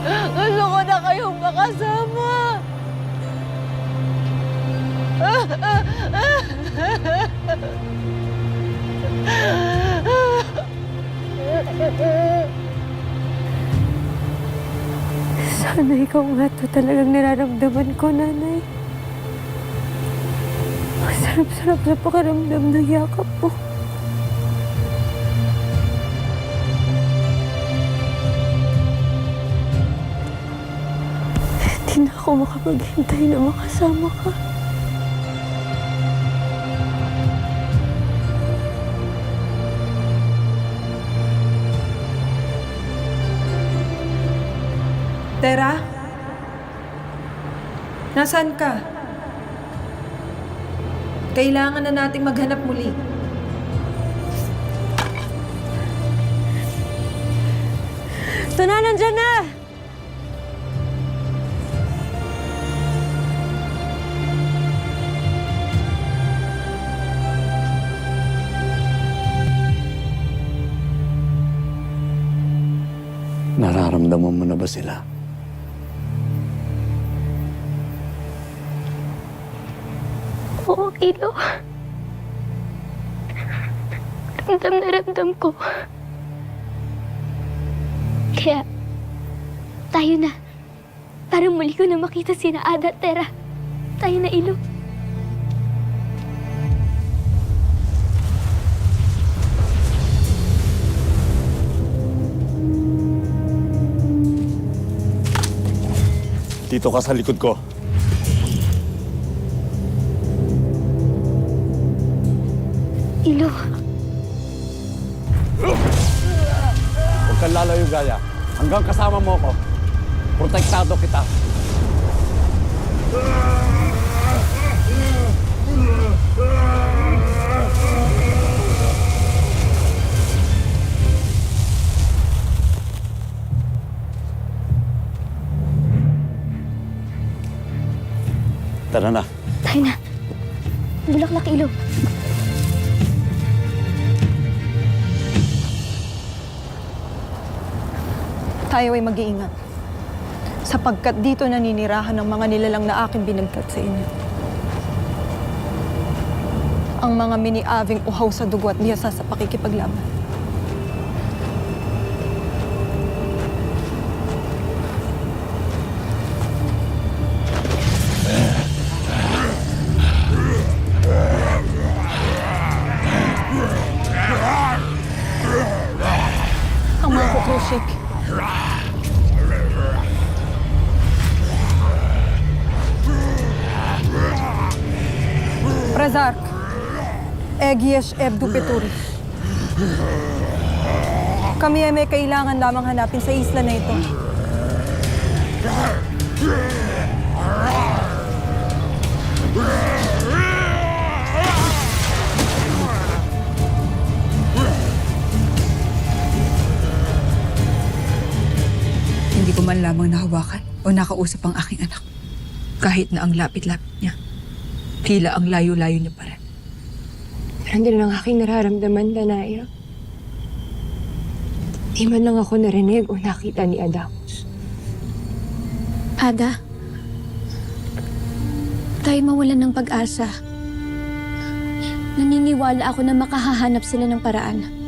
Gusto ko na kayong makasama. Sana ikaw nga to talagang nararamdaman ko, nanay. Ang sarap-sarap sa pakiramdam ng yakap mo. Hindi na ako makapaghintay na makasama ka. Tera? Nasaan ka? Kailangan na nating maghanap muli. Ito na, nandyan na! Nararamdaman mo na ba sila? Oo, Kilo. Ramdam na ramdam ko. Kaya, tayo na. Parang muli ko na makita si na Ada Tera. Tayo na, Ilo. Dito ka sa likod ko. Ilo, Huwag kang lalayo, Gaya. Hanggang kasama mo ako. Protektado kita. Tara na. tayo na. Bulaklak, Ilo. Tayo ay mag-iingat. Sapagkat dito naninirahan ng mga nilalang na aking binagkat sa inyo. Ang mga mini-aving uhaw sa dugo at biyasa sa pakikipaglaban. Kukrusik Prezark, Egies Ebdu. Kami ay may kailangan lamang hanapin sa isla na ito. Man lamang nahawakan o nakausap ang aking anak. Kahit na ang lapit-lapit niya. Tila ang layo-layo niya pa rin. Parang din ang aking nararamdaman, Danaya. Di man lang ako narinig o nakita ni Adamos. Ada, tayo mawalan ng pag-asa. Naniniwala ako na makahahanap sila ng paraan.